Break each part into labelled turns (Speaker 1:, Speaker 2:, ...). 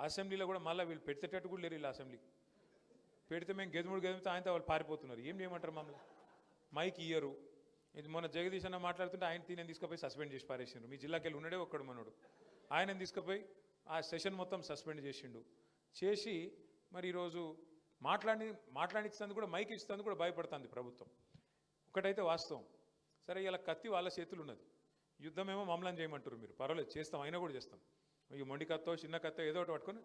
Speaker 1: అసెంబ్లీలో కూడా మళ్ళీ వీళ్ళు పెట్టేటట్టు కూడా లేరు వీళ్ళు అసెంబ్లీకి పెడితే మేము గెదుముడు గెదిమితే ఆయనతో వాళ్ళు పారిపోతున్నారు. ఏం చేయమంటారు మమ్మల్ని? మైక్ ఇయ్యరు. ఇది మొన్న జగదీష్ అన్న మాట్లాడుతుంటే ఆయన తినే తీసుకుపోయి సస్పెండ్ చేసి పారేసిండు మీ జిల్లాకి వెళ్ళి ఉన్నాడే ఒక్కడు మనోడు. ఆయన తీసుకుపోయి ఆ సెషన్ మొత్తం సస్పెండ్ చేసిండు. చేసి మరి ఈరోజు మాట్లాడి మాట్లాడించినందుకు కూడా మైక్ ఇచ్చినందుకు కూడా భయపడుతుంది ప్రభుత్వం. ఒకటైతే వాస్తవం. సరే ఇలా కత్తి వాళ్ళ చేతులు ఉన్నది యుద్ధమేమో మమ్మల్ని చేయమంటారు మీరు. పర్వాలేదు చేస్తాం. అయినా కూడా చేస్తాం. ఈ మొండి కత్తో చిన్న కత్తో ఏదో ఒకటి పట్టుకొని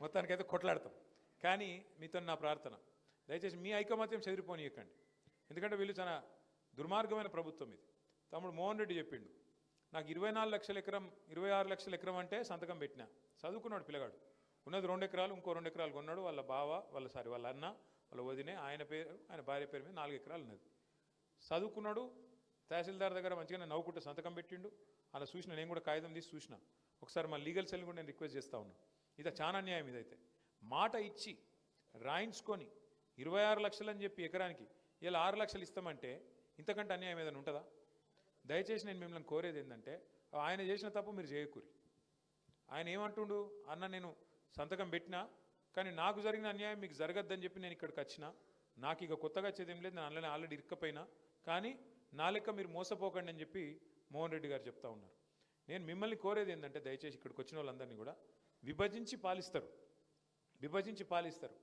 Speaker 1: మొత్తానికైతే కొట్లాడతాం. కానీ మీతో నా ప్రార్థన. దయచేసి మీ ఐకమత్యం చెదిరిపోనియకండి. ఎందుకంటే వీళ్ళు చాలా దుర్మార్గమైన ప్రభుత్వం ఇది. తమ్ముడు మోహన్ రెడ్డి చెప్పిండు. నాకు ఇరవై నాలుగు లక్షల ఎకరం ఇరవై ఆరు లక్షల ఎకరం అంటే సంతకం పెట్టినా. చదువుకున్నాడు పిల్లగాడు. ఉన్నది రెండు ఎకరాలు ఇంకో రెండు ఎకరాలు కొన్నాడు. వాళ్ళ బావ వాళ్ళ సారీ వాళ్ళ అన్న వాళ్ళ వదినే ఆయన పేరు ఆయన భార్య పేరు మీద నాలుగు ఎకరాలు ఉన్నది. చదువుకున్నాడు తహసీల్దార్ దగ్గర మంచిగా నవ్వుకుంటే సంతకం పెట్టిండు. అలా చూసిన నేను కూడా కాగితం తీసి చూసిన. ఒకసారి మా లీగల్ సెల్ కూడా నేను రిక్వెస్ట్ చేస్తా ఉన్నా. ఇది చాలా అన్యాయం ఇదైతే. మాట ఇచ్చి రాయించుకొని ఇరవై ఆరు లక్షలు అని చెప్పి ఎకరానికి ఇలా ఆరు లక్షలు ఇస్తామంటే ఇంతకంటే అన్యాయం ఏదైనా ఉంటుందా? దయచేసి నేను మిమ్మల్ని కోరేది ఏంటంటే ఆయన చేసిన తప్పు మీరు చేయకూరి. ఆయన ఏమంటుండు? అన్న నేను సంతకం పెట్టినా కానీ నాకు జరిగిన అన్యాయం మీకు జరగద్దని చెప్పి నేను ఇక్కడికి వచ్చిన నాకు ఇక కొత్తగా వచ్చేది ఏం లేదు నేను అందులోనే ఆల్రెడీ ఇరుక్కపోయినా. కానీ నా లెక్క మీరు మోసపోకండి అని చెప్పి మోహన్ రెడ్డి గారు చెప్తా ఉన్నారు. నేను మిమ్మల్ని కోరేది ఏంటంటే దయచేసి ఇక్కడికి వచ్చిన వాళ్ళందరినీ కూడా విభజించి పాలిస్తారు. విభజించి పాలిస్తారు.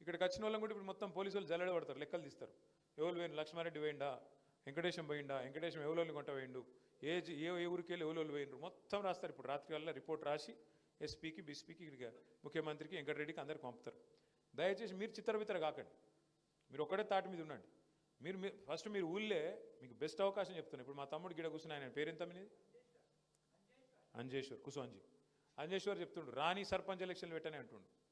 Speaker 1: ఇక్కడికి వచ్చిన వాళ్ళని కూడా ఇప్పుడు మొత్తం పోలీసు వాళ్ళు జల్లడ పడతారు లెక్కలు తీస్తారు. ఎవరు పోయిన లక్ష్మారెడ్డి పోయిండా? వెంకటేశం పోయిండా? వెంకటేశం ఎవరోళ్ళు కొంట వేయండు ఏ ఏ ఏ ఊరికి వెళ్ళి ఎవరోళ్ళు పోయిండ్రు? మొత్తం రాస్తారు. ఇప్పుడు రాత్రి వల్ల రిపోర్ట్ రాసి ఎస్పీకి బిస్పీకి ఇక్కడికి ముఖ్యమంత్రికి వెంకటరెడ్డికి అందరికి పంపుతారు. దయచేసి మీరు చిత్రవితర కాకండి. మీరు ఒక్కడే తాటి మీద ఉండండి. మీరు ఫస్ట్ మీరు ఊళ్ళే మీకు బెస్ట్ అవకాశం చెప్తున్నాను ఇప్పుడు మా తమ్ముడు గిడ కూర్చుని ఆయన పేరెంత మీది? అంజేశ్వర్. కుసు అంజీ. అంజేశ్వర్ చెప్తుండు రాణి సర్పంచ్ ఎలక్షన్లు పెట్టని అంటుండు.